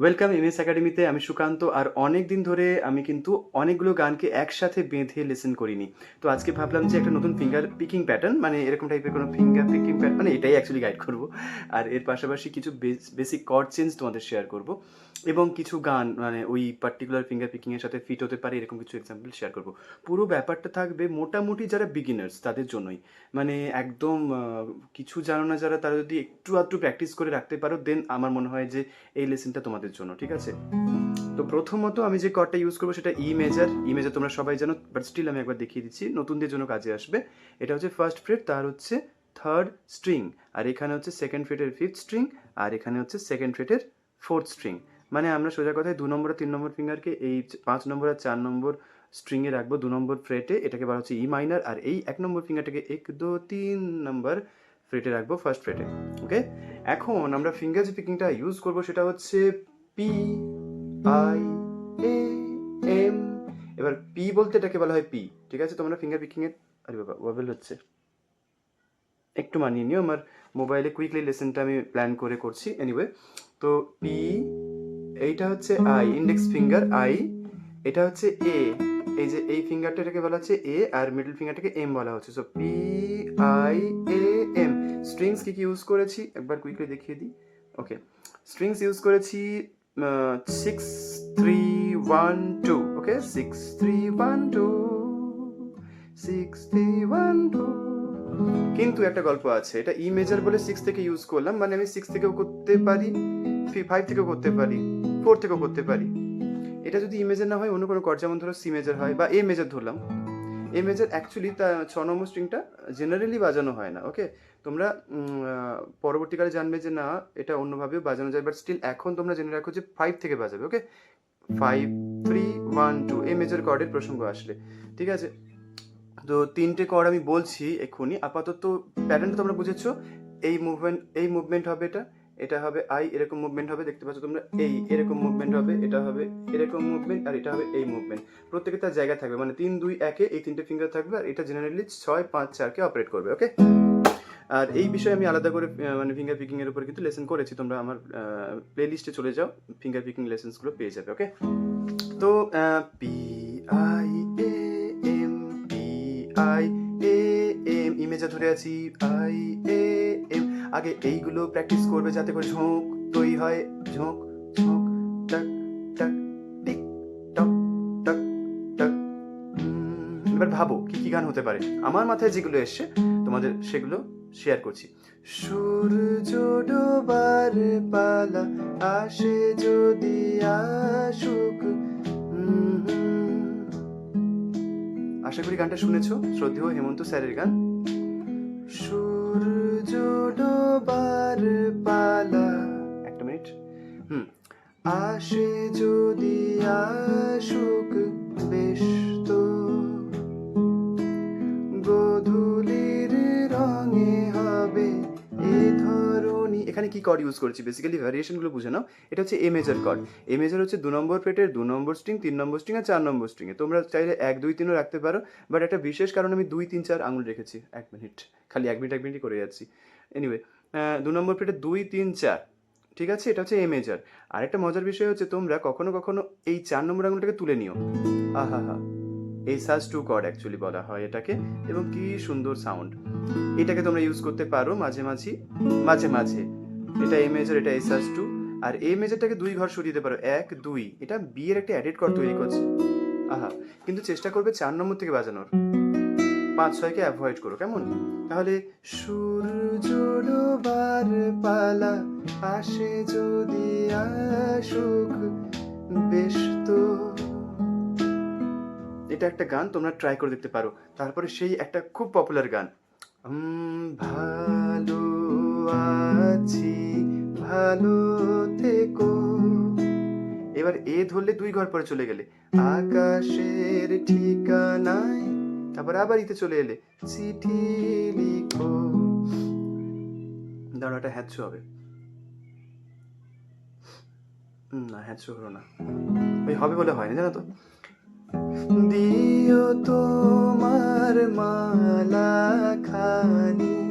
Welcome MS একাডেমিতে আমি সুকান্ত আর অনেক দিন ধরে আমি কিন্তু অনেকগুলো গানকে একসাথে বেঁধে লেসেন করিনি। তো আজকে ভাবলাম যে একটা নতুন ফিঙ্গার পিকিং প্যাটার্ন মানে এরকম টাইপের কোনো ফিঙ্গার পিকিং প্যাটার্ন মানে এটাই অ্যাকচুয়ালি গাইড করব। আর এর পাশাপাশি কিছু বেসিক কর্ড চেঞ্জ তোমাদের শেয়ার করব। এবং কিছু গান মানে ওই পার্টিকুলার ফিঙ্গার পিকিংয়ের সাথে ফিট হতে পারে, এরকম কিছু এক্সাম্পল শেয়ার করব। পুরো ব্যাপারটা থাকবে মোটামুটি যারা বিগিনার্স তাদের জন্যই। মানে একদম কিছু জানো না যারা, তারা যদি একটু আধটু প্র্যাকটিস করে রাখতে পারো দেন আমার মনে হয় যে এই লেসনটা তোমাদের জন্য, ঠিক আছে? তো প্রথমত আমি যে কর্ডটা ইউজ করব সেটা ই মেজার ই মেজার তোমরা সবাই জানো বাট স্টিল আমি একবার দেখিয়ে দিচ্ছি, নতুনদের জন্য কাজে আসবে। এটা হচ্ছে ফার্স্ট ফ্রেট তার হচ্ছে থার্ড স্ট্রিং আর এখানে হচ্ছে সেকেন্ড ফ্রেটের ফিফথ স্ট্রিং আর এখানে হচ্ছে সেকেন্ড ফ্রেটের ফোর্থ স্ট্রিং মানে আমরা সোজা কথায় দু নম্বর তিন নম্বর ফিঙ্গারকে এই পাঁচ নম্বর আর চার নম্বর স্ট্রিংয়ে রাখব, দু নম্বর ফ্রেটে এটাকে বলা হচ্ছে ই মাইনার আর এই এক নম্বর ফিঙ্গারটাকে এক, দু, তিন নম্বর ফ্রেটে রাখব ফার্স্ট ফ্রেটে ওকে এখন আমরা ফিঙ্গার যে পিকিংটা ইউজ করব সেটা হচ্ছে পি আই এ এম এবার পি বলতে এটাকে বলা হয় পি ঠিক আছে? তোমরা ফিঙ্গার পিকিং এর, আরে বাবা ওয়াবেল হচ্ছে। একটু মানিয়ে নিও, আমার মোবাইলে কুইকলি লেসনটা আমি প্ল্যান করে করছি। এনিওয়ে তো পি এইটা হচ্ছে আই ইন্ডেক্স ফিঙ্গার আই এটা হচ্ছে এ এই যে এই ফিঙ্গারটা এটাকে বলা হচ্ছে এ আর মিডল ফিঙ্গারটাকে এম বলা হচ্ছে। So P I A M strings কি কি ইউজ করেছি? একবার কুইকলি দেখিয়ে দিই। ওকে স্ট্রিংস ইউজ করেছি six three one two okay six three one two six three one two কিন্তু একটা গল্প আছে, এটা ই মেজার বলে সিক্স থেকে ইউজ করলাম মানে আমি সিক্স থেকেও করতে পারি ফাইভ থেকেও করতে পারি ফোর থেকেও করতে পারি। এটা যদি ই মেজার না হয়, অন্য কোনো কর্ড যেমন ধরো সি মেজার হয় বা এ মেজার ধরলাম এ মেজার অ্যাকচুয়ালি তা ছ নম্বর স্ট্রিংটা জেনারেলি বাজানো হয় না ওকে তোমরা পরবর্তীকালে জানবে যে না, এটা অন্যভাবেও বাজানো যায় বাট স্টিল এখন তোমরা জেনে রাখো যে ফাইভ থেকে বাজাবে okay five three one two A major কর্ডের প্রসঙ্গ আসলে, ঠিক আছে? তো তিনটে কর্ড আমি বলছি এক্ষুনি, আপাতত প্যাটার্নটা তোমরা বুঝেছ, এই মুভমেন্ট এই মুভমেন্ট হবে এটা এটা হবে আই এরকম মুভমেন্ট হবে, দেখতে পাচ্ছ তোমরা, এই এরকম মুভমেন্ট হবে, এটা হবে এরকম মুভমেন্ট আর এটা হবে এই মুভমেন্ট প্রত্যেকে তার জায়গা থাকবে মানে তিন, দুই, একে এই তিনটে ফিঙ্গার থাকবে, আর এটা জেনারেলি ছয়, পাঁচ চারকে অপারেট করবে ওকে আর এই বিষয়ে আমি আলাদা করে মানে ফিঙ্গার পিকিং এর উপর কিন্তু লেসন করেছি, তোমরা আমার প্লে লিস্টে চলে যাও ফিঙ্গার পিকিং লেসনসগুলো পেয়ে যাবে ওকে তো P I A M P I A M ইমেজে ধরে আছি আই এ এম আগে এইগুলো প্র্যাকটিস করবে যাতে করে ঝোঁক তৈরি হয়। ঝোঁক ঝোঁক, টাক টাক, টিক, টক, টাক টাক। এবার ভাবো কি কি গান হতে পারে। আমার মাথায় যেগুলো এসছে, তোমাদের সেগুলো শেয়ার করছি। সূর্য ডোবার পালা আসে যদি আসুক। আশা করি গানটা শুনেছো। শ্রদ্ধেয় হেমন্ত স্যারের গান। আসে যদি আসুক বেশ তো। রঙে হবে এ ধরনী এখানে কি কর্ড ইউজ করেছি? বেসিক্যালি ভ্যারিয়েশনগুলো বুঝে নাও। এটা হচ্ছে A major chord A major হচ্ছে দু নম্বর প্লেটের দু নম্বর স্ট্রিং তিন নম্বর স্ট্রিং আর চার নম্বর স্ট্রিংয়ে তোমরা চাইলে এক, দুই, তিনও রাখতে পারো। বাট একটা বিশেষ কারণে আমি দুই, তিন, চার আঙুল রেখেছি। এক মিনিট খালি এক মিনিট, এক মিনিটই করে যাচ্ছি। এনিওয়ে দু নম্বর প্লেটে দুই, তিন, চার। ঠিক আছে? এটা হচ্ছে এ মেজার আর একটা মজার বিষয় হচ্ছে তোমরা কখনো কখনো এই চার নম্বর আঙুলটাকে তুলে নিও। আহা হা এই সাজ টু কর্ড অ্যাকচুয়ালি বলা হয় এটাকে, এবং কি সুন্দর সাউন্ড এটাকে তোমরা ইউজ করতে পারো মাঝে মাঝে মাঝে মাঝে। এটা এ মেজার এটা এ সাজ টু আর এ মেজারটাকে দুই ঘর সরিয়ে দিতে পারো। এক, দুই। এটা বি এর একটা অ্যাডেড কর তৈরি করছে। আহা। কিন্তু চেষ্টা করবে চার নম্বর থেকে বাজানোর। পাঁচ ছয়কে অ্যাভয়েড করো, কেমন? তাহলে সূর্য ডোবার পালা আসে যদি আসুক, বেশ তো। এটা একটা গান, তোমরা ট্রাই করে দেখতে পারো। তারপরে সেই একটা খুব পপুলার গান। ভালো আছি, ভালো থেকো। এবার এ ধরলে দুই ঘর পরে চলে গেলে। আকাশের ঠিকানায় তারপর আবার ইতে চলে এলে। চিঠি লিখো। দাঁড়ো একটা হ্যাচ হবে। না, হ্যাচ হলো না। ওই হবে বলে হয় না জানো তো? দিও তোমার মালা খানি।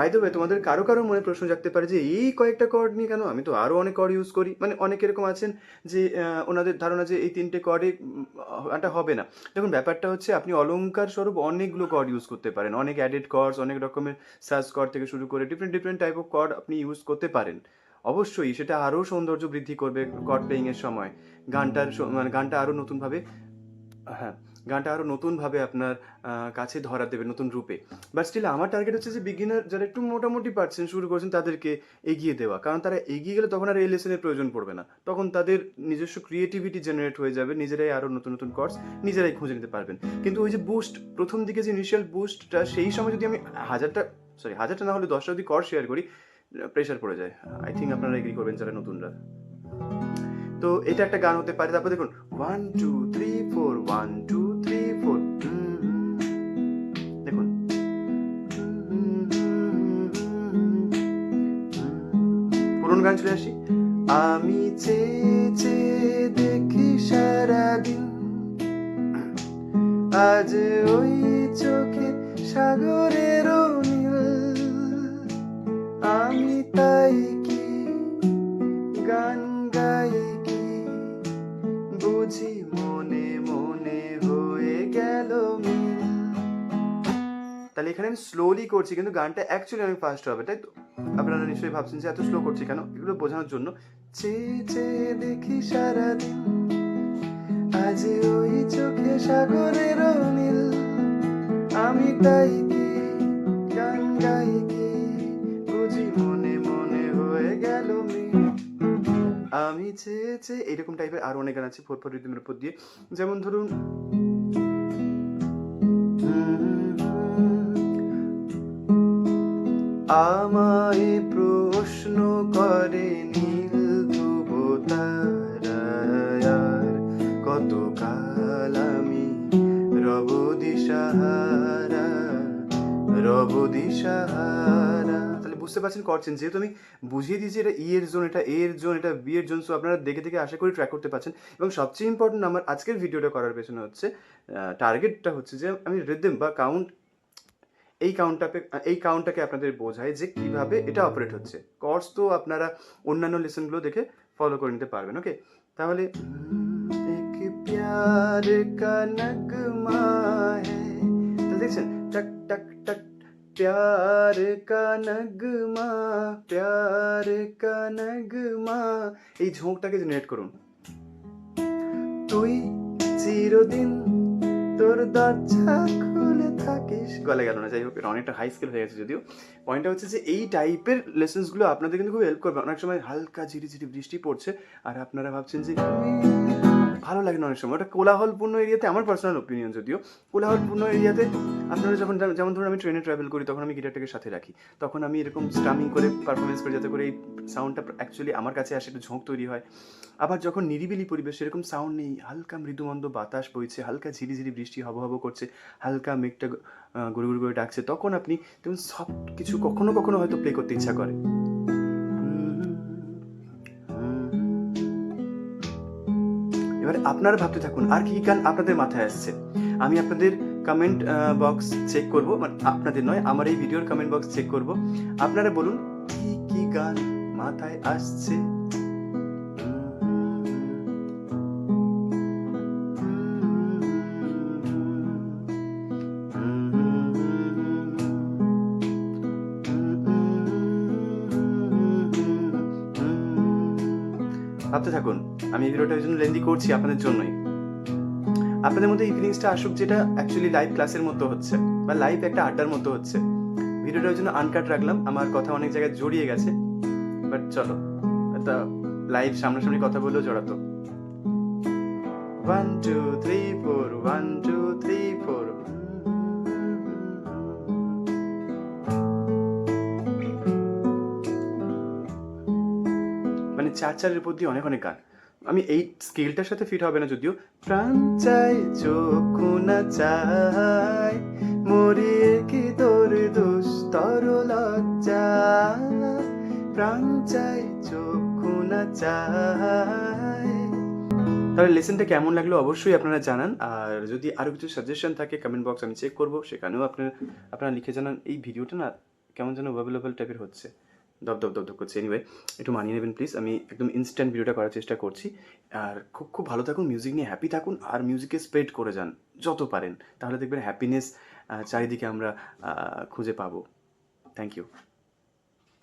বাই দ্য ওয়ে তোমাদের কারও কারও মনে প্রশ্ন জাগতে পারে যে, এই কয়েকটা কর্ড নিয়ে কেন? আমি তো আরও অনেক কর্ড ইউজ করি। মানে অনেক এরকম আছেন যে ওনাদের ধারণা যে, এই তিনটে কর্ডে এটা হবে না। দেখুন, ব্যাপারটা হচ্ছে আপনি অলংকার স্বরূপ অনেকগুলো কর্ড ইউজ করতে পারেন। অনেক অ্যাডেড কর্ডস অনেক রকমের সার্চ কর্ড থেকে শুরু করে different different type of chord আপনি ইউজ করতে পারেন। অবশ্যই সেটা আরও সৌন্দর্য বৃদ্ধি করবে কর্ড প্লেয়িংয়ের সময়। গানটার মানে গানটা আরও নতুনভাবে হ্যাঁ গানটা আরও নতুনভাবে আপনার কাছে ধরা দেবে নতুন রূপে। বাট স্টিল আমার টার্গেট হচ্ছে যে বিগিনার যারা একটু মোটামুটি পারছেন, শুরু করছেন, তাদেরকে এগিয়ে দেওয়া। কারণ তারা এগিয়ে গেলে তখন আর এই প্রয়োজন পড়বে না। তখন তাদের নিজস্ব ক্রিয়েটিভিটি জেনারেট হয়ে যাবে, নিজেরাই আরও নতুন নতুন কর্স নিজেরাই খুঁজে নিতে পারবেন। কিন্তু ওই যে বুস্ট প্রথম দিকে যে ইনিশিয়াল বুস্টটা সেই সময় যদি আমি হাজারটা সরি হাজারটা না হলে দশটা যদি কর শেয়ার করি প্রেশার পড়ে যায়। আই থিঙ্ক আপনারা এগ্রি করবেন যারা নতুনরা। তো এটা একটা গান হতে পারে। তারপর দেখুন one two three four one two চলে আসি। আমি চেয়ে চেয়ে দেখি সারাদিন। আজ ওই চোখে সাগরের আমি তাই কি গান গাই কি? বুঝি মনে মনে হয়ে গেল তাহলে এখানে আমি স্লোলি করছি, কিন্তু গানটা অ্যাকচুয়ালি আমি ফার্স্ট হবে, তাই তো? আপনারা নিশ্চয়ই ভাবছেন যে এত স্লো করছি কেন? এগুলো বোঝানোর জন্য চেয়ে চেয়ে দেখি সারাদিন। আজ ওই চোখে সাগরের নীল আমি তাই কি গান গাই কি? বুঝি মনে মনে হয়ে গেল আমি চেয়ে চেয়ে এরকম টাইপের আরও অনেক গান আছে ফোর ফোর রিদমের উপর দিয়ে। যেমন ধরুন আমায় প্রশ্ন করে নীল ধ্রুব তারায়ার কতকাল আমি রব দিশাহারা রব দিশাহারা। তাহলে বুঝতে পারছেন করছেন, যেহেতু আমি বুঝিয়ে দিয়েছি এটা ই এর জোন এটা এ এর জোন এটা বি এর জোন সো আপনারা দেখে দেখে আশা করি ট্র্যাক করতে পারছেন। এবং সবচেয়ে ইম্পর্টেন্ট আমার আজকের ভিডিওটা করার পেছনে হচ্ছে টার্গেটটা হচ্ছে যে আমি রিদম বা কাউন্ট এই কাউন্টটাকে এই কাউন্টটাকে আপনাদের বোঝায় যে কীভাবে এটা অপারেট হচ্ছে। কর্স তো আপনারা অন্যান্য লেসনগুলো দেখে ফলো করে নিতে পারবেন ওকে তাহলে দেখছেন, টক টক টক নগমা, প্যার কা নগমা। এই ঝোঁকটাকে জেনারেট করুন। তুই চিরদিন তোর দরজা খুলে থাকিস। গলে গেল না, যাই হোক, এটা অনেকটা হাই স্কেল হয়ে গেছে যদিও। পয়েন্টটা হচ্ছে যে এই টাইপের লেসন্সগুলো আপনাদের কিন্তু খুব হেল্প করবে। অনেক সময় হালকা ঝিরিঝিরি বৃষ্টি পড়ছে, আর আপনারা ভাবছেন যে ভালো লাগে না অনেক সময়। ওটা কোলাহলপূর্ণ এরিয়াতে আমার পার্সোনাল ওপিনিয়ন যদিও। কোলাহলপূর্ণ এরিয়াতে আপনারা যখন, যেমন ধরুন আমি ট্রেনে ট্রাভেল করি, তখন আমি গিটারটাকে সাথে রাখি। তখন আমি এরকম স্টামিং করে পারফরমেন্স করি, যাতে করে এই সাউন্ডটা অ্যাকচুয়ালি আমার কাছে আসে, একটু ঝোঁক তৈরি হয়। আবার যখন নিরিবিলি পরিবেশ, সেরকম সাউন্ড নেই। হালকা মৃদুমন্দ বাতাস বইছে, হালকা ঝিরিঝিরি বৃষ্টি হব হব করছে, হালকা মেঘটা গুড়ু গুড়ু করে ডাকছে। তখন আপনি দেখুন সব কিছু কখনো কখনো হয়তো প্লে করতে ইচ্ছা করে। এবারে আপনারা ভাবতে থাকুন, আর কি গান আপনাদের মাথায় আসছে? আমি আপনাদের কমেন্ট বক্স চেক করব মানে আপনাদের নয়, আমার এই ভিডিওর কমেন্ট বক্স চেক করব। আপনারা বলুন, কি কি গান মাথায় আসছে ভাবতে থাকুন, আমি এই ভিডিওটা ওই জন্য লেন্দি করছি আপনাদের জন্যই। আপনাদের মধ্যে এই ফিলিংসটা আসুক যেটা অ্যাকচুয়ালি লাইভ ক্লাসের মতো হচ্ছে, বা লাইভ একটা আড্ডার মতো হচ্ছে। ভিডিওটা ওই জন্য আনকাট রাখলাম, আমার কথা অনেক জায়গায় জড়িয়ে গেছে। বাট চলো, একটা লাইভ সামনাসামনি কথা বললেও জড়াতো। One two three four one two three four মানে চার চারের দিয়ে অনেক অনেক গান। আমি এই স্কেলটার সাথে ফিট হবে না যদিও। প্রাণ চাই চক্ষু না চাই, মরিয়ে কি তোর দুস্তর লজ্জা প্রাণ চাই চক্ষু না চাই তাহলে লেসনটা কেমন লাগল অবশ্যই আপনারা জানান। আর যদি আরও কিছু সাজেশন থাকে কমেন্ট বক্স আমি চেক করব। সেখানেও আপনার, আপনারা লিখে জানান এই ভিডিওটা না কেমন যেন অ্যাভেলেবল টাইপের হচ্ছে। দপ দপ দপ দপ করছে। এনিওয়ে একটু মানিয়ে নেবেন প্লিজ আমি একদম ইনস্ট্যান্ট ভিডিওটা করার চেষ্টা করছি। আর খুব খুব ভালো থাকুন মিউজিক নিয়ে হ্যাপি থাকুন। আর মিউজিকে স্প্রেড করে যান, যত পারেন। তাহলে দেখবেন হ্যাপিনেস চারিদিকে আমরা খুঁজে পাবো। Thank you